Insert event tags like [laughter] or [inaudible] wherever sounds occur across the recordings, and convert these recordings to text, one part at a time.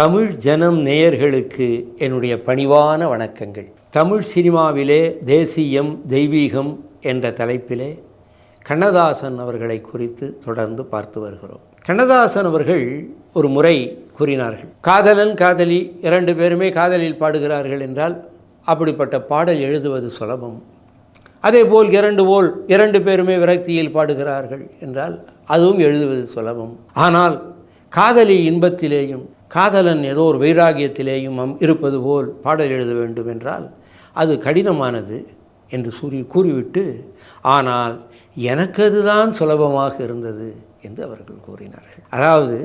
தமிழ் ஜனம் நேயர்களுக்கு என்னுடைய பணிவான வணக்கங்கள். தமிழ் சினிமாவிலே தேசியம் தெய்வீகம் என்ற தலைப்பிலே கண்ணதாசன் அவர்களை குறித்து தொடர்ந்து பார்த்து வருகிறோம். கண்ணதாசன் அவர்கள் ஒரு முறை கூறினார்கள் காதலன் காதலி இரண்டு பேருமே காதலில் பாடுகிறார்கள் என்றால் அப்படிப்பட்ட பாடல் எழுதுவது சுலபம். அதேபோல் இரண்டு போல் இரண்டு பேருமே விரக்தியில் பாடுகிறார்கள் என்றால் அதுவும் எழுதுவது சுலபம். ஆனால் காதலி இன்பத்திலேயும் காதலன் ஏதோ ஒரு வைராகியத்திலேயும் இருப்பது போல் பாடல் எழுத வேண்டும் என்றால் அது கடினமானது என்று கூறி கூறிவிட்டு ஆனால் எனக்கு அதுதான் சுலபமாக இருந்தது என்று அவர்கள் கூறினார்கள். அதாவது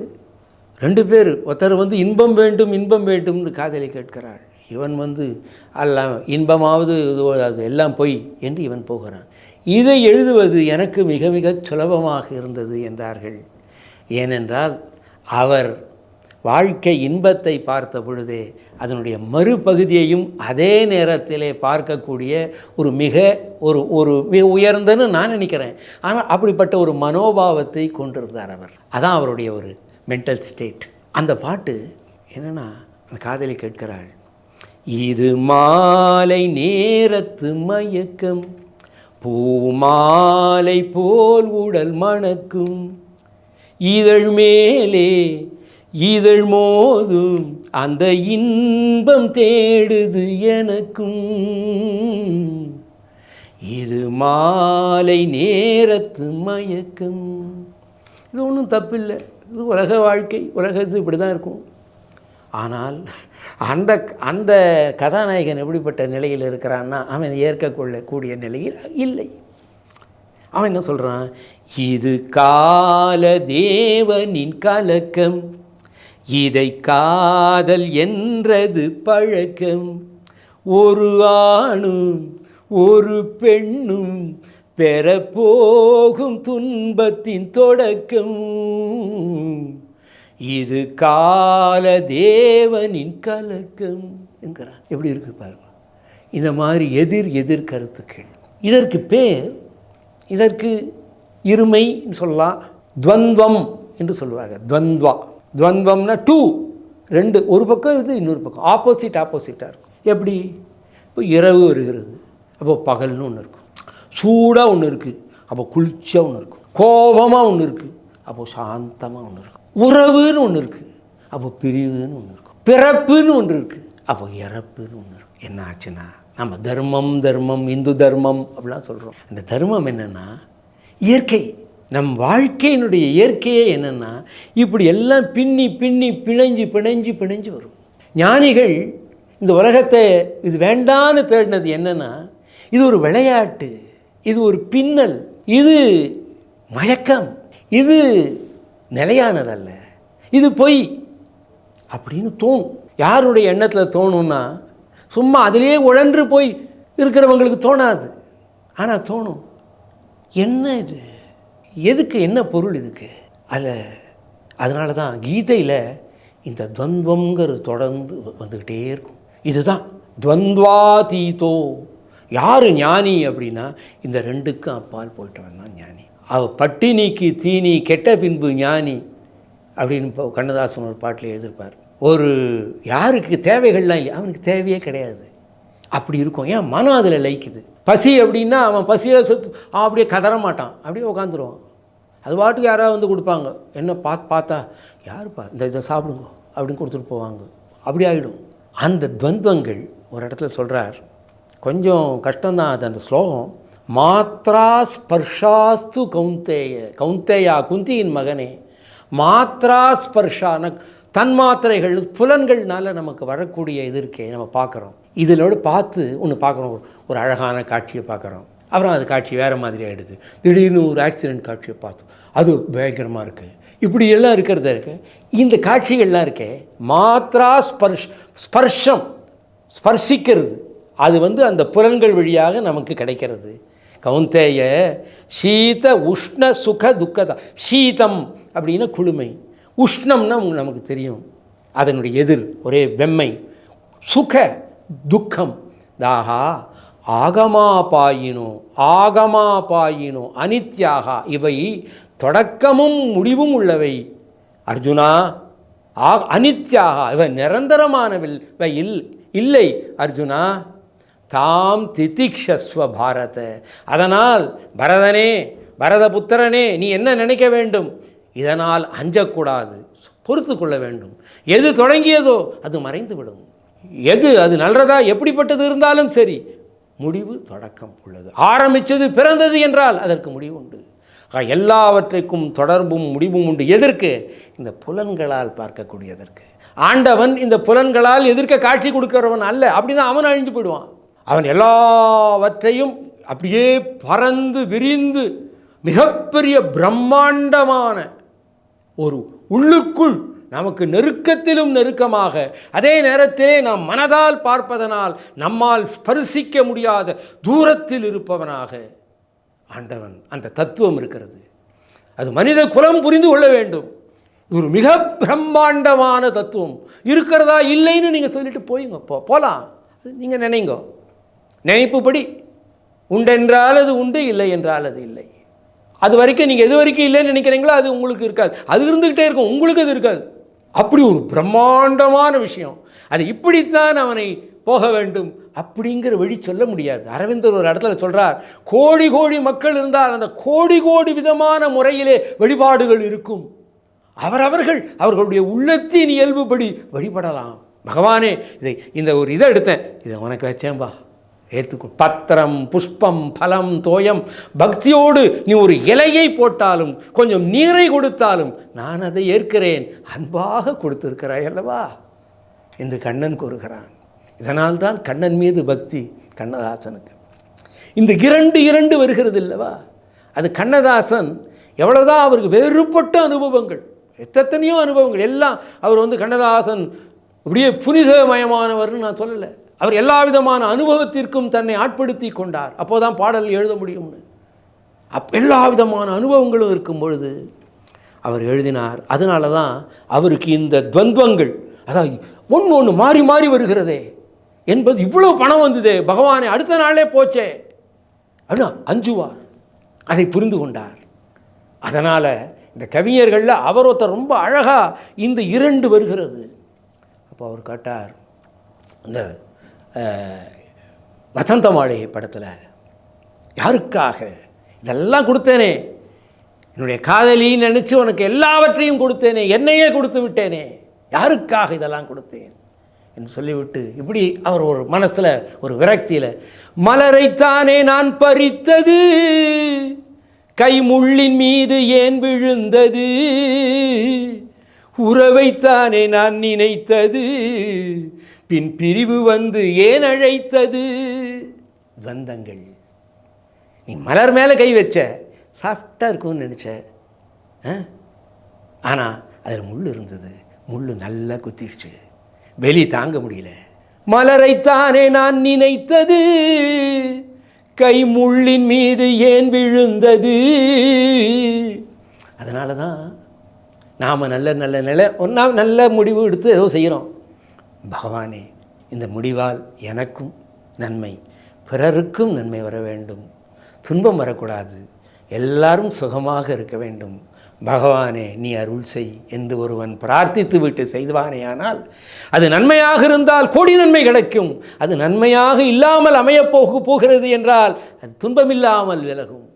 ரெண்டு பேர் ஒருத்தர் வந்து இன்பம் வேண்டும் இன்பம் வேண்டும்னு காதலை கேட்கிறாள் இவன் வந்து அல்ல இன்பமாவது அது எல்லாம் பொய் என்று இவன் போகிறான். இதை எழுதுவது எனக்கு மிக மிக சுலபமாக இருந்தது என்றார்கள். ஏனென்றால் அவர் வாழ்க்கை இன்பத்தை பார்த்த பொழுதே அதனுடைய மறுபகுதியையும் அதே நேரத்திலே பார்க்கக்கூடிய ஒரு மிக ஒரு ஒரு மிக உயர்ந்தன்னு நான் நினைக்கிறேன். ஆனால் அப்படிப்பட்ட ஒரு மனோபாவத்தை கொண்டிருந்தார் அவர். அதான் அவருடைய ஒரு மென்டல் ஸ்டேட் அந்த பாட்டு என்னென்னா அந்த காதலி கேட்கிறாள் இது மாலை நேரத்து மயக்கம் பூமாலை போல் உடல் மணக்கும் இதழ் மேலே இதழ் மோதும் அந்த இன்பம் தேடுது எனக்கும். இது மாலை நேரத்து மயக்கம். இது ஒன்றும் தப்பில்லை. இது உலக வாழ்க்கை. உலகத்து இப்படி தான் இருக்கும். ஆனால் அந்த அந்த கதாநாயகன் எப்படிப்பட்ட நிலையில் இருக்கிறான்னா அவன் ஏற்கக்கொள்ளக்கூடிய நிலையில் இல்லை. அவன் என்ன சொல்கிறான் இது கால தேவனின் கலக்கம். இதை காதல் என்றது பழக்கம். ஒரு ஆணும் ஒரு பெண்ணும் பெறப்போகும் துன்பத்தின் தொடக்கம். இது கால தேவனின் கலக்கம் என்கிறான் எப்படி இருக்கு பாருங்க. இந்த மாதிரி எதிர் எதிர் கருத்துக்கள். இதற்கு பேர் இதற்கு இருமைன்னு சொல்லலாம். துவந்தம் என்று சொல்லுவாங்க. துவந்த்வா துவந்தம்னா டூ ரெண்டு ஒரு பக்கம் இருக்குது இன்னொரு பக்கம். ஆப்போசிட் ஆப்போசிட்டாக இருக்கும். எப்படி? இப்போ இரவு வருகிறது. அப்போ பகல்னு ஒன்று இருக்கும். சூடாக ஒன்று இருக்குது அப்போ குளிர்ச்சியாக ஒன்று இருக்கும். கோபமாக ஒன்று இருக்குது அப்போ சாந்தமாக ஒன்று இருக்கும். உறவுன்னு ஒன்று இருக்குது அப்போ பிரிவுன்னு ஒன்று இருக்கும். பிறப்புன்னு ஒன்று இருக்குது அப்போ இறப்புன்னு ஒன்று இருக்கும். என்ன ஆச்சுன்னா நம்ம தர்மம் தர்மம் இந்து தர்மம் அப்படிலாம் சொல்கிறோம் இந்த தர்மம் என்னென்னா இயற்கை. நம் வாழ்க்கையினுடைய இயற்கையே என்னென்னா இப்படி எல்லாம் பின்னி பின்னி பிணைஞ்சு பிணைஞ்சு பிணைஞ்சு வரும். ஞானிகள் இந்த உலகத்தை இது வேண்டான்னு தேடினது என்னென்னா இது ஒரு விளையாட்டு இது ஒரு பின்னல் இது மயக்கம் இது நிலையானதல்ல. இது பொய் அப்படின்னு தோணும். யாருடைய எண்ணத்தில் தோணும்னா சும்மா அதிலேயே உழன்று போய் இருக்கிறவங்களுக்கு தோணாது. ஆனால் தோணும் என்ன இது? எதுக்கு என்ன பொருள் இதுக்கு? அதில் அதனால தான் கீதையில் இந்த துவந்தம்ங்கிறது தொடர்ந்து வந்துக்கிட்டே இருக்கும். இதுதான் துவந்த்வாதீதோ. யார் ஞானி அப்படின்னா இந்த ரெண்டுக்கும் அப்பால் போயிட்டவன் தான் ஞானி. அவ பட்டினிக்கு தீனி கெட்ட பின்பு ஞானி அப்படின்னு இப்போ கண்ணதாசன் ஒரு பாட்டில் எழுதியிருப்பார். ஒரு யாருக்கு தேவைகள்லாம் இல்லை அவனுக்கு தேவையே கிடையாது. அப்படி இருக்கும். ஏன்? மனம் அதில் லைக்குது பசி அப்படின்னா அவன் பசியில் செத்து அவன் அப்படியே கதற மாட்டான். அப்படியே உட்காந்துருவான் அது பாட்டுக்கு யாராவது வந்து கொடுப்பாங்க. என்ன பார்த்து பார்த்தா யாருப்பா? இந்த இதை சாப்பிடுங்க அப்படின்னு கொடுத்துட்டு போவாங்க. அப்படி ஆகிடும் அந்த துவந்தங்கள் ஒரு இடத்துல சொல்கிறார் கொஞ்சம் கஷ்டம்தான் அது அந்த ஸ்லோகம். மாத்ரா ஸ்பர்ஷாஸ்து கவுந்தேய கவுந்தேயா குந்தியின் மகனே மாத்ரா ஸ்பர்ஷான தன்மாத்திரைகள் புலன்கள்னால நமக்கு வரக்கூடிய இது இருக்கே நம்ம பார்க்குறோம். இதிலோடு பார்த்து ஒன்று பார்க்குறோம். ஒரு அழகான காட்சியை பார்க்குறோம். அப்புறம் அது காட்சி வேறு மாதிரி ஆகிடுது திடீர்னு ஒரு ஆக்சிடென்ட் காட்சியை பார்த்தோம். அது பயங்கரமாக இருக்குது இப்படி எல்லாம் இருக்கிறத இருக்கு. இந்த காட்சிகள்லாம் இருக்கே மாத்ரா ஸ்பர்ஷ் ஸ்பர்ஷம் ஸ்பர்சிக்கிறது அது வந்து அந்த புலன்கள் வழியாக நமக்கு கிடைக்கிறது. கவுந்தேய சீத உஷ்ண சுக துக்கதா. சீதம் அப்படின்னா குளுமை. உஷ்ணம்னா உங்களுக்கு நமக்கு தெரியும். அதனுடைய எதிர் ஒரே வெம்மை. சுக துக்கம். தாகா ஆகமாபாயினோ ஆகமாபாயினோ அனித்யாகா இவை தொடக்கமும் முடிவும் உள்ளவை. அர்ஜுனா ஆ அனித்யாகா இவை நிரந்தரமானவை இல் இல்லை அர்ஜுனா. தாம் திதிக்ஷஸ்வ பாரத. அதனால் பரதனே பரதபுத்திரனே நீ என்ன நினைக்க வேண்டும்? இதனால் அஞ்சக்கூடாது. பொறுத்து கொள்ள வேண்டும். எது தொடங்கியதோ அது மறைந்து விடும் எது அது நல்லதா எப்படிப்பட்டது இருந்தாலும் சரி முடிவு தொடக்கம் உள்ளது. ஆரம்பித்தது பிறந்தது என்றால் அதற்கு முடிவு உண்டு. எல்லாவற்றைக்கும் தொடர்பும் முடிவும் உண்டு. எதற்கு? இந்த புலன்களால் பார்க்கக்கூடியதற்கு. ஆண்டவன் இந்த புலன்களால் எதிர்க்க காட்சி கொடுக்கிறவன் அல்ல. அப்படிதான் அவன் அழிஞ்சு போயிடுவான். அவன் எல்லாவற்றையும் அப்படியே பறந்து விரிந்து மிகப்பெரிய பிரம்மாண்டமான ஒரு உள்ளுக்குள் நமக்கு நெருக்கத்திலும் நெருக்கமாக. அதே நேரத்திலே நாம் மனதால் பார்ப்பதனால் நம்மால் ஸ்பரிசிக்க முடியாத தூரத்தில் இருப்பவனாக ஆண்டவன் அந்த தத்துவம் இருக்கிறது. அது மனித குலம் புரிந்து கொள்ள வேண்டும். ஒரு மிக பிரம்மாண்டமான தத்துவம். இருக்கிறதா இல்லைன்னு நீங்கள் சொல்லிட்டு போயிங்க. போ போகலாம் நீங்கள் நினைங்கோ. நினைப்புப்படி. உண்டென்றால் அது உண்டு இல்லை என்றால் அது இல்லை. அது வரைக்கும் நீங்கள் எது வரைக்கும் இல்லைன்னு நினைக்கிறீங்களோ அது உங்களுக்கு இருக்காது. அது இருந்துக்கிட்டே இருக்கும். உங்களுக்கு அது இருக்காது. அப்படி ஒரு பிரம்மாண்டமான விஷயம். அது இப்படித்தான் அவனை போக வேண்டும் அப்படிங்கிற வழி சொல்ல முடியாது. அரவிந்தர் ஒரு இடத்துல சொல்கிறார் கோடி கோடி மக்கள் இருந்தால் அந்த கோடி கோடி விதமான முறையிலே வழிபாடுகள் இருக்கும். அவரவர்கள் அவர்களுடைய உள்ளத்தின் இயல்புபடி வழிபடலாம். பகவானே இதை இந்த ஒரு இதை எடுத்தேன். இதை உனக்கு வச்சேன்பா. ஏற்றுக்கொள் பத்திரம் புஷ்பம் பலம் தோயம் பக்தியோடு நீ ஒரு இலையை போட்டாலும் கொஞ்சம் நீரை கொடுத்தாலும் நான் அதை ஏற்கிறேன். அன்பாக கொடுத்திருக்கிறாய் அல்லவா? என்று கண்ணன் கூறுகிறான். இதனால்தான் கண்ணன் மீது பக்தி கண்ணதாசனுக்கு. இந்த இரண்டு இரண்டு வருகிறது இல்லவா அது கண்ணதாசன் எவ்வளோதான் அவருக்கு வேறுபட்ட அனுபவங்கள் எத்தனையோ அனுபவங்கள் எல்லாம் அவர் வந்து கண்ணதாசன் அப்படியே புனிதமயமானவர்னு நான் சொல்லலை. அவர் எல்லா விதமான அனுபவத்திற்கும் தன்னை ஆட்படுத்தி கொண்டார். அப்போதான் பாடல் எழுத முடியும்னு. அப் எல்லா விதமான அனுபவங்களும் இருக்கும் பொழுது அவர் எழுதினார். அதனால தான் அவருக்கு இந்த துவந்தங்கள் அதாவது ஒன்று ஒன்று மாறி மாறி வருகிறதே என்பது இவ்வளோ பணம் வந்ததே பகவானே அடுத்த நாளே போச்சே அண்ணா அஞ்சுவார். அதை புரிந்து கொண்டார். அதனால் இந்த கவிஞர்களில் அவர் ஒருத்தர் ரொம்ப அழகாக இந்த இரண்டு வருகிறது. அப்போ அவர் கேட்டார் இந்த வசந்த மாளிகை படத்தில் யாருக்காக இதெல்லாம் கொடுத்தேனே? என்னுடைய காதலின்னு நினச்சி உனக்கு எல்லாவற்றையும் கொடுத்தேனே என்னையே கொடுத்து விட்டேனே யாருக்காக இதெல்லாம் கொடுத்தேன்? என்று சொல்லிவிட்டு இப்படி அவர் ஒரு மனசில் ஒரு விரக்தியில் மலரைத்தானே நான் பறித்தது கை முள்ளின் மீது ஏன் விழுந்தது உறவைத்தானே நான் நினைத்தது பின் பிரிவு வந்து ஏன் அழைத்தது? துவந்தங்கள் நீ மலர் மேலே கை வச்ச. சாஃப்டாக இருக்கும்னு நினச்ச. ஆனால் அதில் முள் இருந்தது. முள் நல்லா குத்திடுச்சு. வெளி தாங்க முடியல. மலரைத்தானே நான் நினைத்தது? கை முள்ளின் மீது ஏன் விழுந்தது? அதனால தான் நாம் நல்ல நல்ல நிலை ஒன்றா நல்ல முடிவு எடுத்து ஏதோ செய்கிறோம் பகவானே இந்த முடிவால் எனக்கும் நன்மை பிறருக்கும் நன்மை வர வேண்டும். துன்பம் வரக்கூடாது. எல்லாரும் சுகமாக இருக்க வேண்டும். பகவானே நீ அருள் செய் என்று ஒருவன் பிரார்த்தித்து விட்டு செய்வானேயானால் அது நன்மையாக இருந்தால் கோடி நன்மை கிடைக்கும். அது நன்மையாக இல்லாமல் அமையப்போக போகிறது என்றால் அது துன்பமில்லாமல் விலகும்.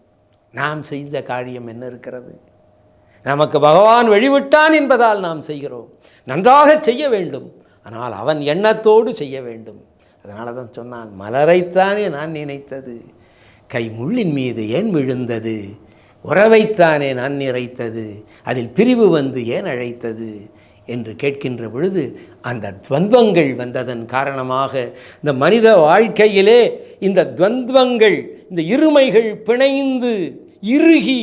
நாம் செய்த காரியம் என்ன இருக்கிறது? நமக்கு பகவான் வழிவிட்டான் என்பதால் நாம் செய்கிறோம். நன்றாக செய்ய வேண்டும். ஆனால் அவன் எண்ணத்தோடு செய்ய வேண்டும். அதனால தான் சொன்னான் மலரைத்தானே நான் நினைத்தது? கை முள்ளின் மீது ஏன் விழுந்தது? உறவைத்தானே நான் நிறைத்தது? அதில் பிரிவு வந்து ஏன் அழைத்தது? என்று கேட்கின்ற பொழுது அந்த துவந்தங்கள் வந்ததன் காரணமாக இந்த மனித வாழ்க்கையிலே இந்த துவந்தங்கள் இந்த இருமைகள் பிணைந்து இறுகி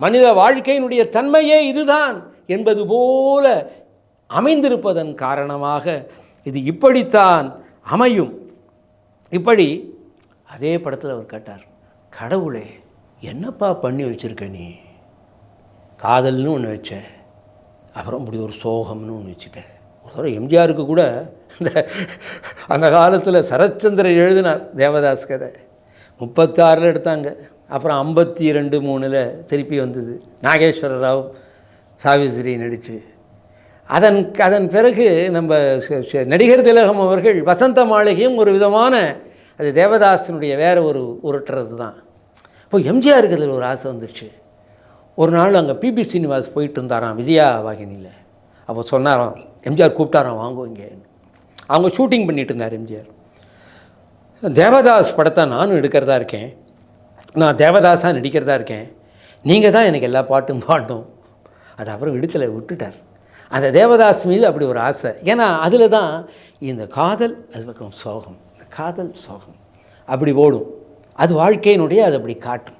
மனித வாழ்க்கையினுடைய தன்மையே இதுதான் என்பது போல அமைந்திருப்பதன் காரணமாக இது இப்படித்தான் அமையும். இப்படி அதே படத்தில் அவர் கேட்டார் கடவுளே என்னப்பா பண்ணி வச்சிருக்க நீ? காதல்னு ஒன்று வச்ச அப்புறம் இப்படி ஒரு சோகம்னு ஒன்று வச்சுட்டேன். ஒரு தடவை எம்ஜிஆருக்கு கூட இந்த அந்த காலத்தில் சரச்சந்திரன் எழுதினார் தேவதாஸ் கதை. முப்பத்தாறில் எடுத்தாங்க. அப்புறம் ஐம்பத்தி ரெண்டு மூணில் திருப்பி வந்தது. நாகேஸ்வர ராவ் சாவிஸ்ரீ நடித்து அதன் அதன் பிறகு நம்ம ச- நடிகர் திலகம் அவர்கள் வசந்த மாளிகையும் ஒரு விதமான அது தேவதாசனுடைய வேறு ஒரு உருட்டுறது தான். இப்போ எம்ஜிஆருக்கு அதில் ஒரு ஆசை வந்துடுச்சு ஒரு நாள் அங்கே பிபி சீனிவாஸ் போயிட்டு இருந்தாராம் விஜயா வாகினியில். அப்போ சொன்னாராம் எம்ஜிஆர் கூப்பிட்டாராம் வாங்குவீங்க அவங்க ஷூட்டிங் பண்ணிட்டு இருந்தார் எம்ஜிஆர். தேவதாஸ் படத்தை நானும் எடுக்கிறதா இருக்கேன். நான் தேவதாஸாக நடிக்கிறதா இருக்கேன். நீங்கள் தான் எனக்கு எல்லா பாட்டும் பாடும் அது அப்புறம் விடுத்தலை விட்டுட்டார். அந்த தேவதாஸ் மீது அப்படி ஒரு ஆசை. ஏன்னா அதில் தான் இந்த காதல் அது பக்கம் சோகம். இந்த காதல் சோகம். அப்படி ஓடும். அது வாழ்க்கையினுடைய அது அப்படி காட்டும்.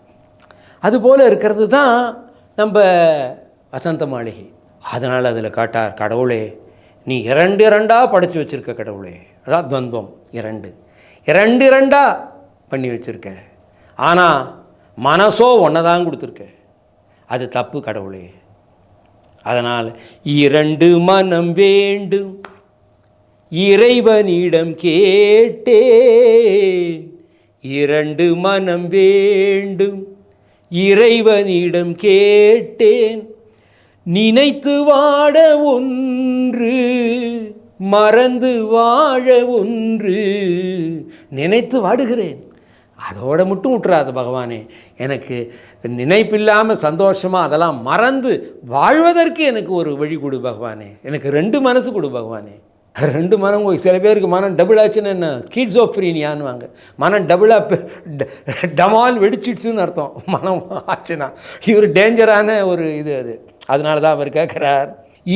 அதுபோல் இருக்கிறது தான் நம்ம வசந்த மாளிகை. அதனால் அதில் காட்டார் கடவுளே நீ இரண்டு இரண்டாக படைச்சி வச்சுருக்க கடவுளே. அதான் துவந்தம் இரண்டு. இரண்டு இரண்டாக பண்ணி வச்சிருக்க. ஆனால் மனசோ ஒன்றை தான் கொடுத்துருக்க. அது தப்பு கடவுளே. அதனால் இரண்டு மனம் வேண்டும். இறைவனிடம் கேட்டேன். இரண்டு மனம் வேண்டும். இறைவனிடம் கேட்டேன். நினைத்து வாட ஒன்று மறந்து வாழ ஒன்று நினைத்து வாடுகிறேன். அதோட மட்டும் விட்டுறாது பகவானே. எனக்கு நினைப்பில்லாமல் சந்தோஷமாக அதெல்லாம் மறந்து வாழ்வதற்கு எனக்கு ஒரு வழி கொடு பகவானே. எனக்கு ரெண்டு மனசு கொடு பகவானே. ரெண்டு மனம் ஒரு சில பேருக்கு மனம் டபுள் ஆச்சுன்னு என்ன? கீட்ஸ் ஆஃப் ஃப்ரீனியான்வாங்க மனம் டபுளாக டமால் வெடிச்சிடுச்சுன்னு அர்த்தம். மனம் ஆச்சுன்னா. இவர் டேஞ்சரான ஒரு இது அது. அதனால தான் அவர் கேட்குறார்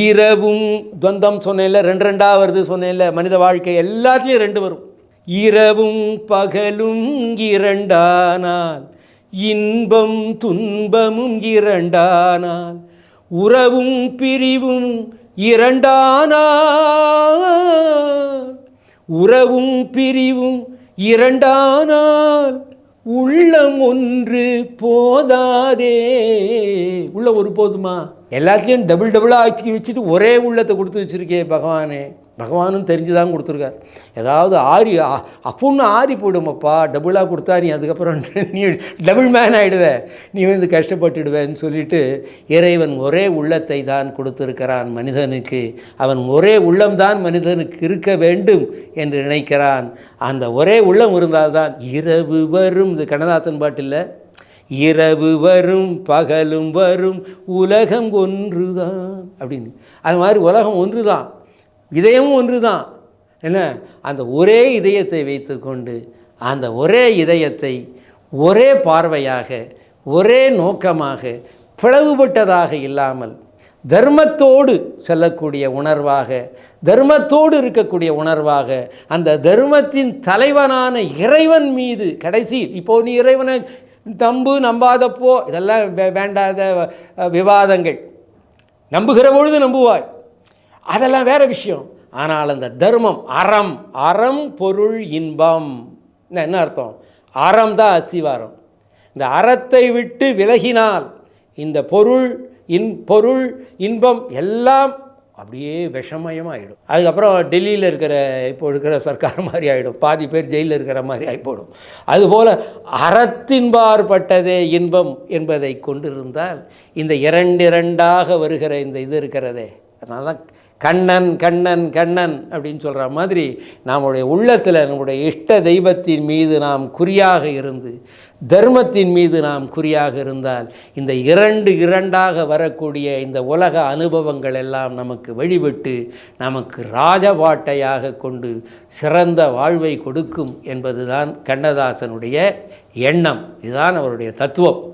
இரவும் துவந்தம் சொன்னேன்ல ரெண்டு ரெண்டாக வருது சொன்னேன்ல மனித வாழ்க்கை எல்லாத்துலேயும் ரெண்டு வரும். இரவும் பகலும் இரண்டானால் இன்பம் துன்பமும் இரண்டானால் உறவும் பிரிவும் இரண்டானால் உறவும் பிரிவும் இரண்டானால் உள்ளம் ஒன்று போதாதே. உள்ள ஒரு போதுமா? எல்லாத்துலேயும் டபுள் டபுளாக ஆக்கி வச்சுட்டு ஒரே உள்ளத்தை கொடுத்து வச்சுருக்கே பகவானே. பகவானும் தெரிஞ்சு தான் கொடுத்துருக்கார். ஏதாவது ஆறி அப்புன்னு ஆறி போடுமப்பா டபுளாக கொடுத்தா நீ அதுக்கப்புறம் [laughs] நீ டபுள் மேன் ஆகிடுவ நீ வந்து கஷ்டப்பட்டுடுவேன்னு சொல்லிட்டு இறைவன் ஒரே உள்ளத்தை தான் கொடுத்துருக்கிறான் மனிதனுக்கு. அவன் ஒரே உள்ளம்தான் மனிதனுக்கு இருக்க வேண்டும் என்று நினைக்கிறான். அந்த ஒரே உள்ளம் இருந்தால்தான் இரவு வரும். இது கண்ணதாசன் பாட்டில் இரவு வரும் பகலும் வரும் உலகம் ஒன்றுதான் அப்படின்னு. அது மாதிரி உலகம் ஒன்று தான் இதயமும் ஒன்று தான் என்ன? அந்த ஒரே இதயத்தை வைத்துக்கொண்டு அந்த ஒரே இதயத்தை ஒரே பார்வையாக ஒரே நோக்கமாக பிளவுபட்டதாக இல்லாமல் தர்மத்தோடு செல்லக்கூடிய உணர்வாக தர்மத்தோடு இருக்கக்கூடிய உணர்வாக அந்த தர்மத்தின் தலைவனான இறைவன் மீது கடைசி இப்போ நீ இறைவனை நம்பு நம்பாதப்போ இதெல்லாம் வே- வேண்டாத விவாதங்கள். நம்புகிற பொழுது நம்புவாய். அதெல்லாம் வேறு விஷயம். ஆனால் அந்த தர்மம் அறம் அறம் பொருள் இன்பம். என்ன அர்த்தம்? அறம் தான் அசிவாரம் இந்த அறத்தை விட்டு விலகினால் இந்த பொருள் இன் பொருள் இன்பம் எல்லாம் அப்படியே விஷமயமாகிடும் அதுக்கப்புறம் டெல்லியில் இருக்கிற இப்போ இருக்கிற சர்க்கார் மாதிரி ஆகிடும் பாதி பேர் ஜெயிலில் இருக்கிற மாதிரி ஆகிப்போடும் அதுபோல் அறத்தின்பார்பட்டதே இன்பம் என்பதை கொண்டிருந்தால் இந்த இரண்டிரண்டாக வருகிற இந்த இது இருக்கிறதே அதனால தான் கண்ணன் கண்ணன் கண்ணன் அப்படின்னு சொல்கிற மாதிரி நம்முடைய உள்ளத்தில் நம்முடைய இஷ்ட தெய்வத்தின் மீது நாம் குறியாக இருந்து தர்மத்தின் மீது நாம் குறியாக இருந்தால் இந்த இரண்டு இரண்டாக வரக்கூடிய இந்த உலக அனுபவங்கள் எல்லாம் நமக்கு வழிபட்டு நமக்கு ராஜபாட்டையாக கொண்டு சிறந்த வாழ்வை கொடுக்கும் என்பதுதான் கண்ணதாசனுடைய எண்ணம். இதுதான் அவருடைய தத்துவம்.